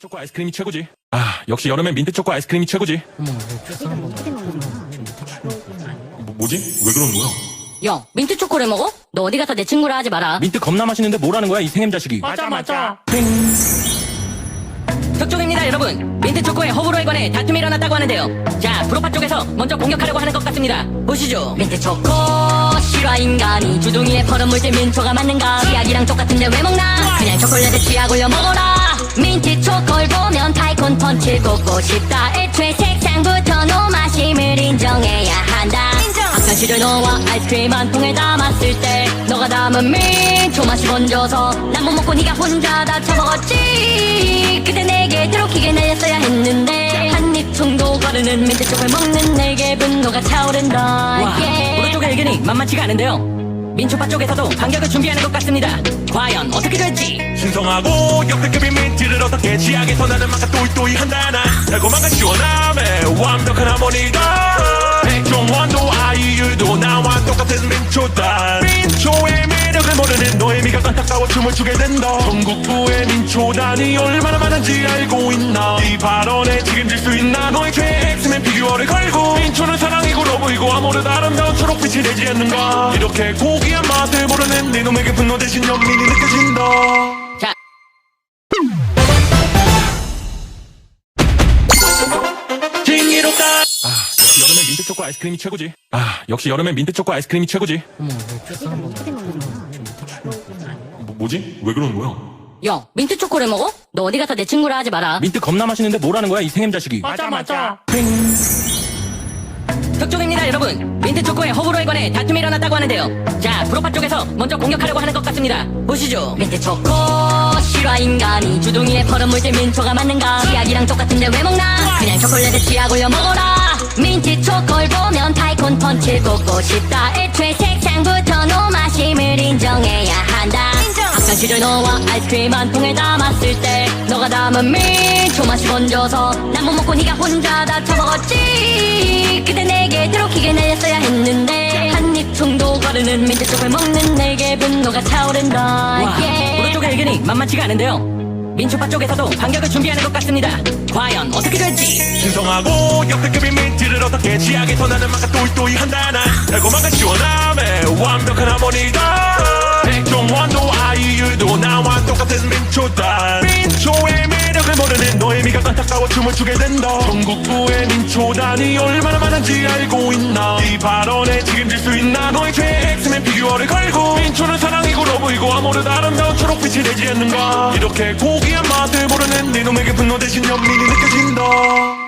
초코 아이스크림이 최고지. 아, 역시 여름엔 민트 초코 아이스크림이 최고지. 뭐, 뭐지? 왜 그러는 거야? 야, 민트 초코를 먹어? 너 어디 가서 내 친구라 하지 마라. 민트 겁나 맛있는데 뭐라는 거야, 이 생엠 자식이. 맞아 맞아 격종입니다, 여러분. 민트 초코의 호불호에 관해 다툼이 일어났다고 하는데요. 자, 프로파 쪽에서 먼저 공격하려고 하는 것 같습니다. 보시죠. 민트 초코 실화 인간이 주둥이에 퍼런 물질 민초가 맞는가? 치약이랑 똑같은데 왜 먹나? 그냥 초콜릿에 치약 올려 먹어라. 민트 초코를 보면 타이콘 펀치 꽂고 싶다. 애초에 색상부터 노마심을 인정해야 한다. 시절 너와 아이스크림 한 통에 담았을 때 너가 담은 민초 맛이 번져서 난 못 먹고 네가 혼자 다 처먹었지 그때 내게 드로키게 날렸어야 했는데 한입 총도 거르는 민트 쪽을 먹는 내게 분노가 차오른다 와 yeah. 오른쪽의 의견이 만만치가 않은데요 민초파 쪽에서도 반격을 준비하는 것 같습니다 과연 어떻게 될지 신성하고 역대급인 민트를 어떻게 치약에서 나는 맛과 또이또이 한다나. 달콤함과 시원함에 완벽한 하모니가. 백종 원도 아이유도 나와 똑같은 민초다. 민초의 매력을 모르는 너의 미가 안타까워 춤을 추게 된다 전국구의 민초단이 얼마나 많은지 알고 있나. 이 발언에 책임질 수 있나? 너의 최애 엑스맨 피규어를 걸고 민초는 사랑이고 러브이고 아무래도 아름다운 초록빛이 되지 않는가 이렇게 고귀한 맛을 모르는 네 놈에게 분노 대신 연민이 느껴진다. 여름엔 민트 초코 아이스크림이 최고지. 아, 역시 여름엔 민트 초코 아이스크림이 최고지. 뭐, 뭐지? 왜 그러는 거야? 야, 민트 초코를 먹어? 너 어디 가서 내 친구라 하지 마라. 민트 겁나 맛있는데 뭐라는 거야, 이 생엠 자식이. 맞아 맞아 격종입니다, 여러분. 민트 초코의 호불호에 관해 다툼이 일어났다고 하는데요. 자, 프로파 쪽에서 먼저 공격하려고 하는 것 같습니다. 보시죠. 민트 초코 실화 인간이 주둥이에 퍼런 물질 민초가 맞는가? 치약이랑 똑같은데 왜 먹나? 그냥 초콜릿에 치약 올려 먹어라. 민트 초코를 보면 타이콘 펀치를 꽂고 싶다. 애초에 색상부터 노마심을 인정해야 한다. 학창 시절 너와 아이스크림 한 통에 담았을 때 너가 담은 민초 맛이 번져서 난 못 먹고 네가 혼자 다 처먹었지 그때 내게 드로키게 날렸어야 했는데 한입 총도 거르는 민트 쪽을 먹는 내게 분노가 차오른다 와 yeah. 오른쪽의 의견이 만만치가 않은데요 민초파 쪽에서도 반격을 준비하는 것 같습니다 과연 어떻게 될지 신성하고 역대급인 어떻게 맛과 또이또이 한다나. 달콤함과 시원함에 완벽한 하모니가. 백종 원도 아이유도 나와 똑같은 민초다. 민초의 매력을 모르는 너의 미가 안타까워 춤을 추게 된다 전국구의 민초단이 얼마나 많은지 알고 있나. 이 발언에 책임질 수 있나? 너의 최애 엑스맨 피규어를 걸고 민초는 사랑이고 러브이고 아무래도 아름다운 초록빛이 되지 않는가. 이렇게 고귀한 맛을 모르는 네 놈에게 분노 대신 연민이 느껴진다